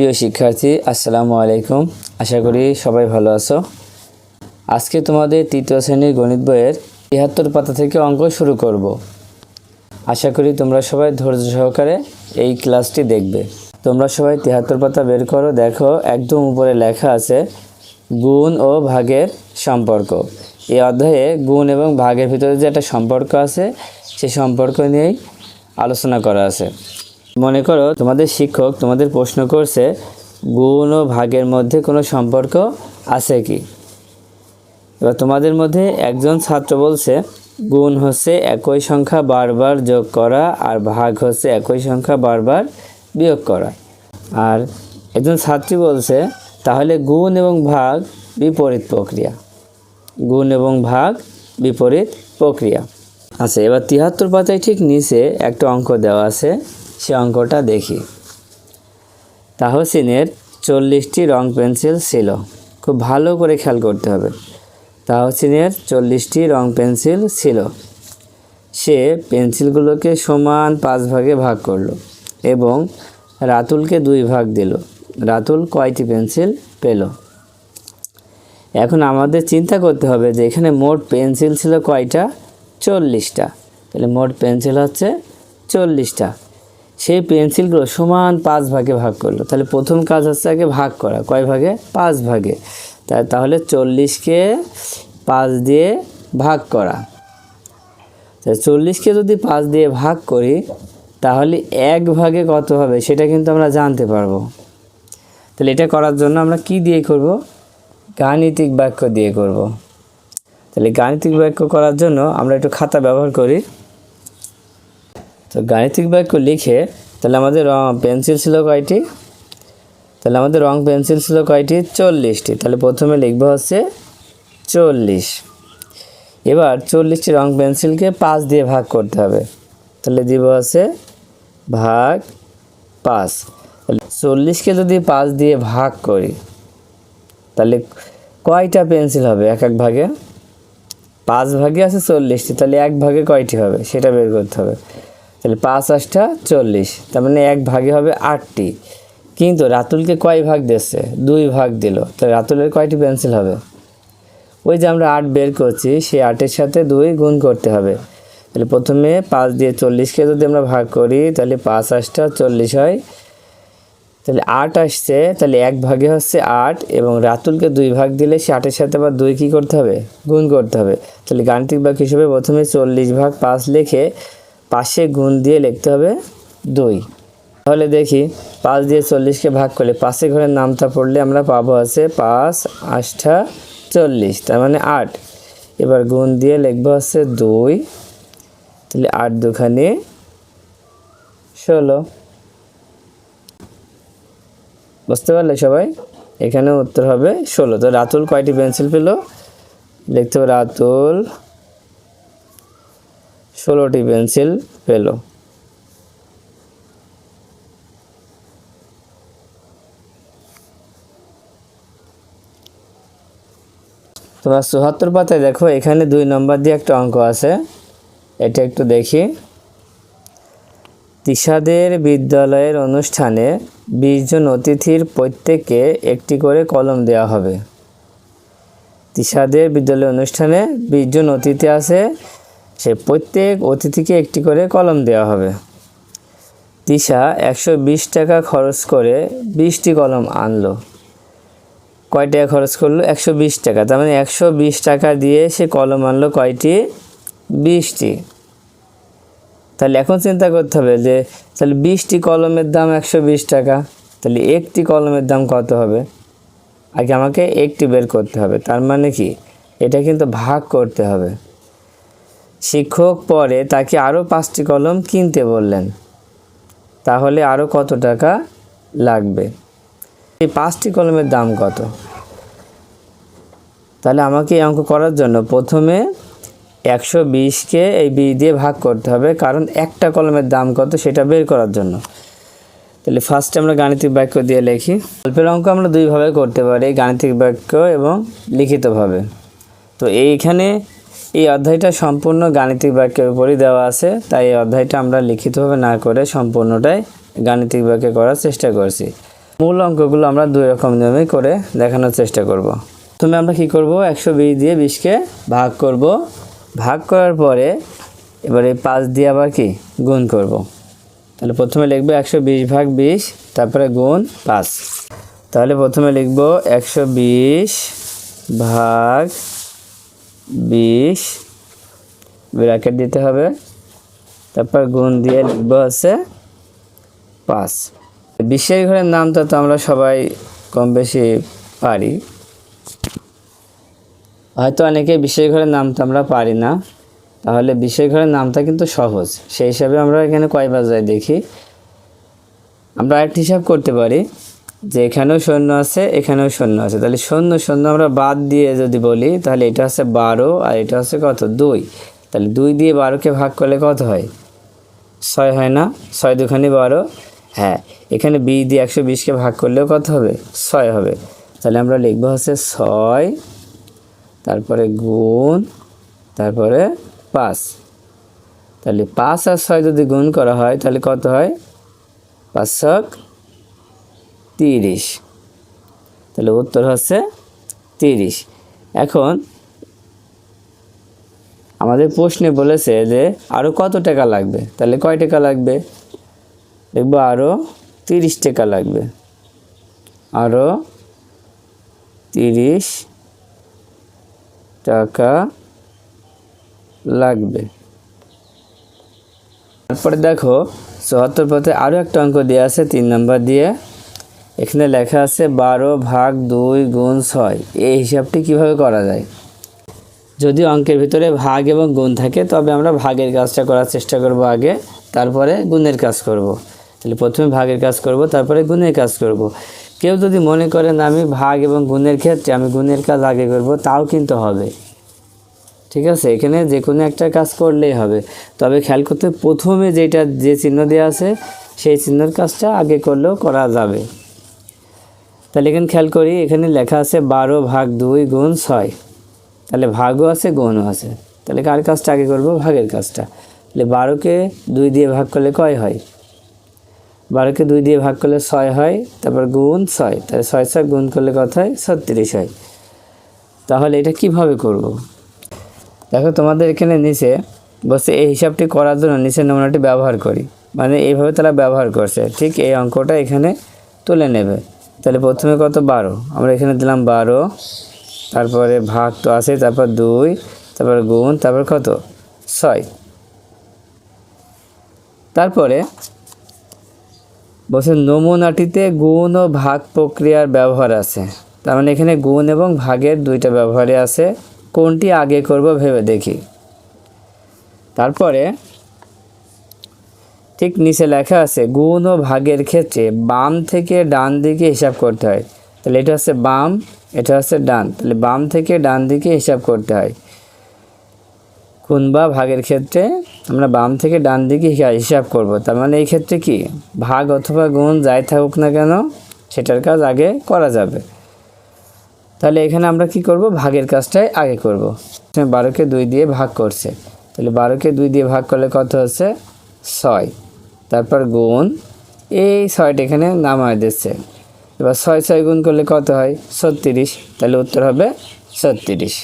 প্রিয় শিক্ষার্থী, আসসালামু আলাইকুম। আশা করি সবাই ভালো আছো। আজকে তোমাদের তৃতীয় শ্রেণির গণিত বইয়ের তিয়াত্তর পাতা থেকে অঙ্ক শুরু করব। আশা করি তোমরা সবাই ধৈর্য সহকারে এই ক্লাসটি দেখবে। তোমরা সবাই তিয়াত্তর পাতা বের করো, দেখো একদম উপরে লেখা আছে, গুণ ও ভাগের সম্পর্ক। এই অধ্যায়ে গুণ এবং ভাগের ভিতরে যে একটা সম্পর্ক আছে, সে সম্পর্ক নিয়েই আলোচনা করা আছে। মনে করো তোমাদের শিক্ষক তোমাদের প্রশ্ন করছে, গুণ ও ভাগের মধ্যে কোনো সম্পর্ক আছে কি? এবার তোমাদের মধ্যে একজন ছাত্র বলছে, গুণ হচ্ছে একই সংখ্যা বারবার যোগ করা আর ভাগ হচ্ছে একই সংখ্যা বারবার বিয়োগ করা। আর একজন ছাত্রী বলছে, তাহলে গুণ এবং ভাগ বিপরীত প্রক্রিয়া। গুণ এবং ভাগ বিপরীত প্রক্রিয়া। আচ্ছা এবার তিয়াত্তর পাতায় ঠিক নিচে একটা অঙ্ক দেওয়া আছে। সে অঙ্কটা দেখি। তাহসিনের চল্লিশটি রং পেন্সিল ছিল। খুব ভালো করে খেয়াল করতে হবে। তাহসিনের চল্লিশটি রং পেন্সিল ছিল। সে পেন্সিলগুলোকে সমান পাঁচ ভাগে ভাগ করল এবং রাতুলকে দুই ভাগ দিল। রাতুল কয়টি পেন্সিল পেল? এখন আমাদের চিন্তা করতে হবে যে এখানে মোট পেন্সিল ছিল কয়টা? চল্লিশটা। তাহলে মোট পেন্সিল হচ্ছে চল্লিশটা। সেই পেন্সিলগুলো সমান পাঁচ ভাগে ভাগ করল। তাহলে প্রথম কাজ হচ্ছে আগে ভাগ করা, কয় ভাগে? পাঁচ ভাগে। তাহলে চল্লিশকে পাঁচ দিয়ে ভাগ করা। তা চল্লিশকে যদি পাঁচ দিয়ে ভাগ করি, তাহলে এক ভাগে কত হবে? সেটা কিন্তু আমরা জানতে পারব। তাহলে এটা করার জন্য আমরা কি দিয়ে করব? গাণিতিক বাক্য দিয়ে করব। তাহলে গাণিতিক বাক্য করার জন্য আমরা একটু খাতা ব্যবহার করি। তো গাণিতিক বাক্য লিখে, তাহলে আমাদের পেন্সিল ছিল কয়টি? তাহলে আমাদের রং পেন্সিল ছিল কয়টি? চল্লিশটি। তাহলে প্রথমে লিখব হচ্ছে চল্লিশ। এবার চল্লিশটি রং পেন্সিলকে পাঁচ দিয়ে ভাগ করতে হবে। তাহলে দিব হচ্ছে ভাগ পাঁচ। তাহলে চল্লিশকে যদি পাঁচ দিয়ে ভাগ করি, তাহলে কয়টা পেন্সিল হবে এক এক ভাগে? পাঁচ ভাগে আছে চল্লিশটি। তাহলে এক ভাগে কয়টি হবে? সেটা বের করতে হবে। তাহলে পাঁচ আটটা চল্লিশ। তার মানে এক ভাগে হবে আটটি। কিন্তু রাতুলকে কয় ভাগ দিচ্ছে দুই ভাগ দিল। তাহলে রাতুলের কয়টি পেন্সিল হবে? ওই যে আমরা আট বের করছি, সেই আটের সাথে দুই গুণ করতে হবে। তাহলে প্রথমে পাঁচ দিয়ে চল্লিশকে যদি আমরা ভাগ করি, তাহলে পাঁচ আটটা চল্লিশ হয়। তাহলে আট আসছে, তাহলে এক ভাগে হচ্ছে আট এবং রাতুলকে দুই ভাগ দিলে সে আটের সাথে আবার দুই কী করতে হবে? গুণ করতে হবে। তাহলে গাণিতিক বাক্য হিসেবে প্রথমে চল্লিশ ভাগ পাঁচ লিখে পাশে গুণ দিয়ে লিখতে হবে দুই। তাহলে দেখি, পাঁচ দিয়ে চল্লিশকে ভাগ করলে পাশে ঘরের নামটা পড়লে আমরা পাবো আছে পাঁচ আষ্টা চল্লিশ। তার মানে আট। এবার গুণ দিয়ে লিখব হচ্ছে দুই। তাহলে আট দুখানে ষোলো। বুঝতে পারলে সবাই? এখানে উত্তর হবে ষোলো। তো রাতুল কয়টি পেন্সিল পেল? লিখতে হবে রাতুল ষোলোটি পেন্সিল পেল। তোমার চুহাত্তর পাতায় দেখো, এখানে দুই নম্বর দিয়ে একটা অঙ্ক আছে। এটা একটু দেখি। তিশাদের বিদ্যালয়ের অনুষ্ঠানে বিশ জন অতিথির প্রত্যেককে একটি করে কলম দেওয়া হবে। তিশাদের বিদ্যালয়ের অনুষ্ঠানে বিশ জন অতিথি আছে। সে প্রত্যেক অতিথিকে একটি করে কলম দেওয়া হবে। তিশা একশো বিশ টাকা খরচ করে বিশটি কলম আনলো। কয় টাকা খরচ করল? একশো বিশ টাকা। তার মানে একশো বিশ টাকা দিয়ে সে কলম আনলো কয়টি? বিশটি। তাহলে এখন চিন্তা করতে হবে যে, তাহলে বিশটি কলমের দাম একশো বিশ টাকা। তাহলে একটি কলমের দাম কত হবে? আগে আমাকে একটি বের করতে হবে। তার মানে কি? এটা কিন্তু ভাগ করতে হবে। শিক্ষক পরে তাকে আরও পাঁচটি কলম কিনতে বললেন। তাহলে আরও কত টাকা লাগবে? এই পাঁচটি কলমের দাম কত? তাহলে আমাকে এই অঙ্ক করার জন্য প্রথমে একশো বিশকে এই বিশ দিয়ে ভাগ করতে হবে, কারণ একটা কলমের দাম কত সেটা বের করার জন্য। তাহলে ফার্স্টে আমরা গাণিতিক বাক্য দিয়ে লিখি। গল্পের অঙ্ক আমরা দুইভাবে করতে পারি, গাণিতিক বাক্য এবং লিখিতভাবে। তো এইখানে এই অধ্যায়টা সম্পূর্ণ গাণিতিক বাক্যের উপরই দেওয়া আছে, তাই এই অধ্যায়টা আমরা লিখিতভাবে না করে সম্পূর্ণটাই গাণিতিক বাক্যে করার চেষ্টা করছি। মূল অঙ্কগুলো আমরা দুই রকম নিয়মে করে দেখানোর চেষ্টা করব। প্রথমে আমরা কি করব? একশো বিশ দিয়ে বিশকে ভাগ করব। ভাগ করার পরে এবারে পাঁচ দিয়ে আবার কি? গুণ করব। তাহলে প্রথমে লিখব একশো বিশ ভাগ বিশ, তারপরে গুণ পাঁচ। তাহলে প্রথমে লিখব একশো বিশ ভাগ বিশ ব্র্যাকেট দিতে হবে। তারপর গুণ দিয়ে লিখব হচ্ছে পাঁচ। বিশ্বের ঘরের নামটা তো আমরা সবাই কম বেশি পারি। হয়তো অনেকে বিশ্বের ঘরের নামটা আমরা পারি না। তাহলে বিশ্বের ঘরের নামটা কিন্তু সহজ। সেই হিসাবে আমরা এখানে কয়বার যাই দেখি। আমরা আরেকটি হিসাব করতে পারি। যে এখানেও শূন্য আছে, এখানেও শূন্য আছে। তাহলে শূন্য শূন্য আমরা বাদ দিয়ে যদি বলি, তাহলে এটা হচ্ছে বারো আর এটা হচ্ছে কত? দুই। তাহলে দুই দিয়ে বারোকে ভাগ করলে কত হয়? ছয় হয় না? ছয় দুখানি বারো। হ্যাঁ এখানে বি দিয়ে একশো বিশকে ভাগ করলেও কত হবে? ছয় হবে। তাহলে আমরা লিখব হচ্ছে ছয়, তারপরে গুণ, তারপরে পাঁচ। তাহলে পাঁচ আর ছয় যদি গুণ করা হয়, তাহলে কত হয়? পাঁচ ছক তিরিশ। তাহলে উত্তর হচ্ছে তিরিশ। এখন আমাদের প্রশ্নে বলেছে যে আরও কত টাকা লাগবে? তাহলে কয় টাকা লাগবে? দেখব আরও তিরিশ টাকা লাগবে। আরও তিরিশ টাকা লাগবে। তারপরে দেখো চুয়াত্তর পথে আরও একটা অঙ্ক দেওয়া আছে, তিন নাম্বার দিয়ে। এখানে লেখা আছে বারো ভাগ দুই গুণ ছয়। এই হিসাবটি কীভাবে করা যায়? যদি অঙ্কের ভিতরে ভাগ এবং গুণ থাকে, তবে আমরা ভাগের কাজটা করার চেষ্টা করব আগে, তারপরে গুণের কাজ করব। তাহলে প্রথমে ভাগের কাজ করব, তারপরে গুণের কাজ করব। কেউ যদি মনে করেন আমি ভাগ এবং গুণের ক্ষেত্রে আমি গুণের কাজ আগে করব, তাও কিন্তু হবে। ঠিক আছে? এখানে যে কোনো একটা কাজ করলেই হবে। তবে খেয়াল করতে প্রথমে যেটা যে চিহ্ন দেওয়া আছে, সেই চিহ্নের কাজটা আগে করলেও করা যাবে। তাহলে এখানে খেয়াল করি, এখানে লেখা আছে বারো ভাগ দুই গুণ ছয়। তাহলে ভাগও আছে, গুণও আছে। তাহলে কার কাজটা আগে করব? ভাগের কাজটা। তাহলে বারোকে দুই দিয়ে ভাগ করলে কয় হয়? বারোকে দুই দিয়ে ভাগ করলে ছয় হয়, তারপর গুণ ছয়। তাহলে ছয় ছয় গুণ করলে কত হয়? ছত্রিশ হয়। তাহলে এটা কীভাবে করব। দেখো তোমাদের এখানে নিচে বসে এই হিসাবটি করার জন্য নিচে নমুনাটি ব্যবহার করি। মানে এইভাবে তারা ব্যবহার করছে। ঠিক এই অঙ্কটা এখানে তুলে নেবে। তাহলে প্রথমে কত? বারো। আমরা এখানে দিলাম বারো। তারপরে ভাগ তো আছে, তারপর দুই, তারপর গুণ, তারপর কত? ছয়। তারপরে বলছে নমুনাটিতে গুণ ও ভাগ প্রক্রিয়ার ব্যবহার আছে। তার মানে এখানে গুণ এবং ভাগের দুইটা ব্যবহারে আছে। কোনটি আগে করব ভেবে দেখি। তারপরে ঠিক নিচে লেখা আছে, গুণ ও ভাগের ক্ষেত্রে বাম থেকে ডান দিকে হিসাব করতে হয়। তাহলে এটা হচ্ছে বাম, এটা হচ্ছে ডান। তাহলে বাম থেকে ডান দিকে হিসাব করতে হয়। গুণ বা ভাগের ক্ষেত্রে আমরা বাম থেকে ডান দিকে হিসাব করব। তার মানে এই ক্ষেত্রে কি? ভাগ অথবা গুণ যাই থাকুক না কেন, সেটার কাজ আগে করা যাবে। তাহলে এখানে আমরা কি করব? ভাগের কাজটাই আগে করব। বারোকে দুই দিয়ে ভাগ করছে। তাহলে বারোকে দুই দিয়ে ভাগ করলে কত হচ্ছে? ছয়। তারপর গুণ, এই ছয়টা এখানে নামায় দিচ্ছে। এবার ছয় ছয় গুণ করলে কত হয়? ছত্রিশ। তাহলে উত্তর হবে ছত্রিশ।